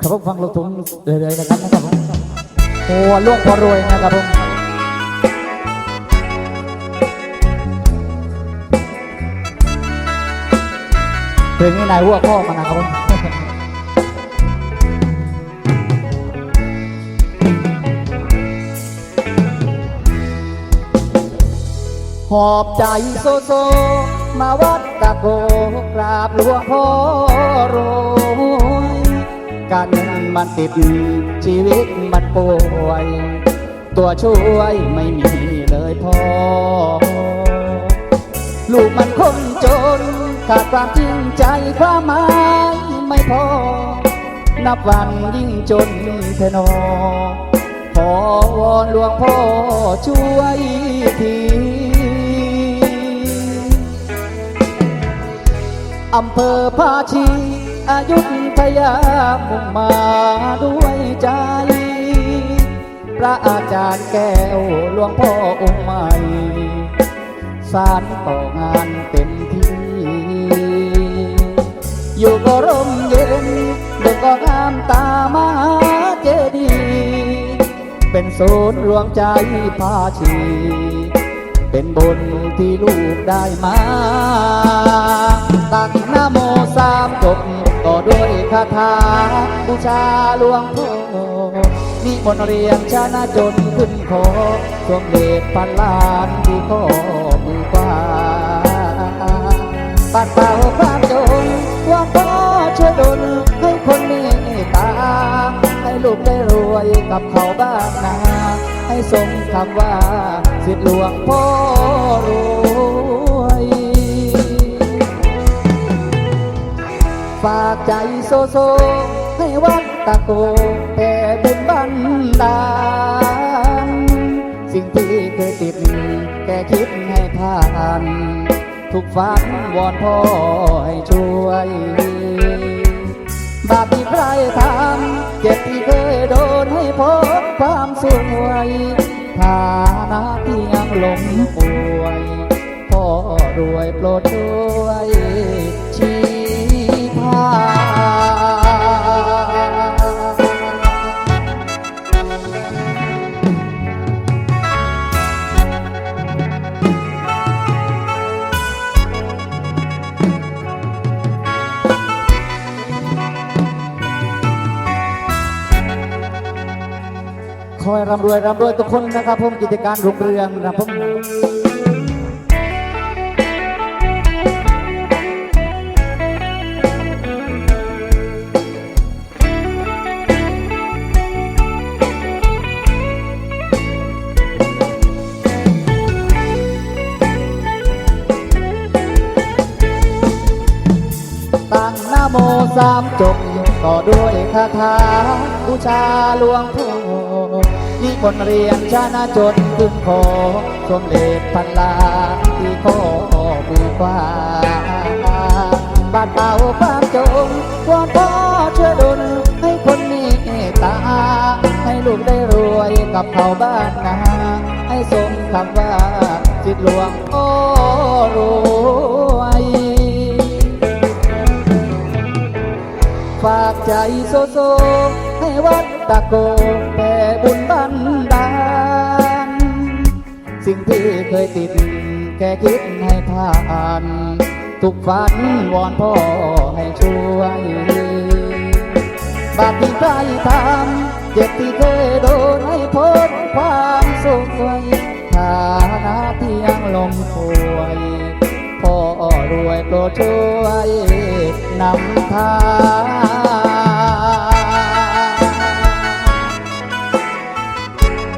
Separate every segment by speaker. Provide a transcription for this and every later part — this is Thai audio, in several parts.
Speaker 1: ครับผมฟังลูกทุ่งเรื่อยๆนะครับนะครับผมโอ้ล่วงพอรวยนะครับผมเพลงนี้นายหัวข้อมานะครับผมหอบใจโซโซ มาวัดตะโกกราบหลวงพ่อรวย การเงินมันติดชีวิตมันป่วย ตัวช่วยไม่มีเลยพอ ลูกมันคนจน ขาดความจริงใจความหมายไม่พอ นับวันยิ่งจนเทนอ ขอวอนหลวงพ่อช่วยทีอำเภอภาชี อายุทยามุ่งมาด้วยใจ พระอาจารย์แก้วหลวงพ่อองค์ใหม่สารต่องานเต็มที่ อยู่ก็ร่มเย็นเด็กก็งามตามหาเจดีย์เป็นศูนย์รวมใจพาชี เป็นบุญที่ลูกได้มา ตั้งนโมสามจบ คาถาบูชาหลวงพ่อนิมนต์เรียงชนะจนขึ้นคอสวมเดชพันล้านที่ข้อมือกว่าปัดเป่าความจนหวังพ่อช่วยดลให้คนมตตา ให้ลูกได้รวยกับเขาบ้างนาให้สมคำว่าสิทธิหลวงพ่อรวย ฝากใจโซโซ ให้วัดตะโกแผ่บุญบันดาลสิ่งที่เคยติด แค่คิดให้ผ่าน ทุกฝันวอนพ่อให้ช่วย บาปที่ใครทำเจ็บที่เคยโดนให้พบความสวยฐานะที่ยังหลงป่วย พ่อรวยโปรดช่วยชี คอยร่ำรวยร่ำรวยทุกคนนะครับผมกิจการรุ่งเรืองนะครับผมตั้งนโมสามจบต่อด้วยคาถาบูชาหลวงพ่อ นิมนเรียนชนะจนขึ้นคอสมเด็จพันลาที่ข้อมือกว่าบาดเป่าความจงวอนพ่อช่วยดลให้คนนี้ตา ให้ลูกได้รวยกับเขาบ้านนาให้สมคำว่าจิตหลวงพ่อรวยฝากใจโซโซให้วัดตะโก สิ่งที่เคยติดแค่คิดให้ผ่าน ทุกฝันวอนพ่อให้ช่วย บาปที่ใครทำเจ็บที่เคยโดนให้พ้นความสุขไวฐานะที่ยังลมป่วยพ่อรวยโปรดช่วยนำทาง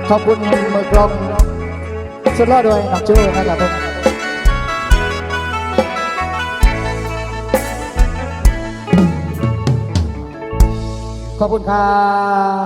Speaker 1: ขอบคุณมือกลม สุดยอดด้วยน้องจูนะครับผมขอบคุณครับ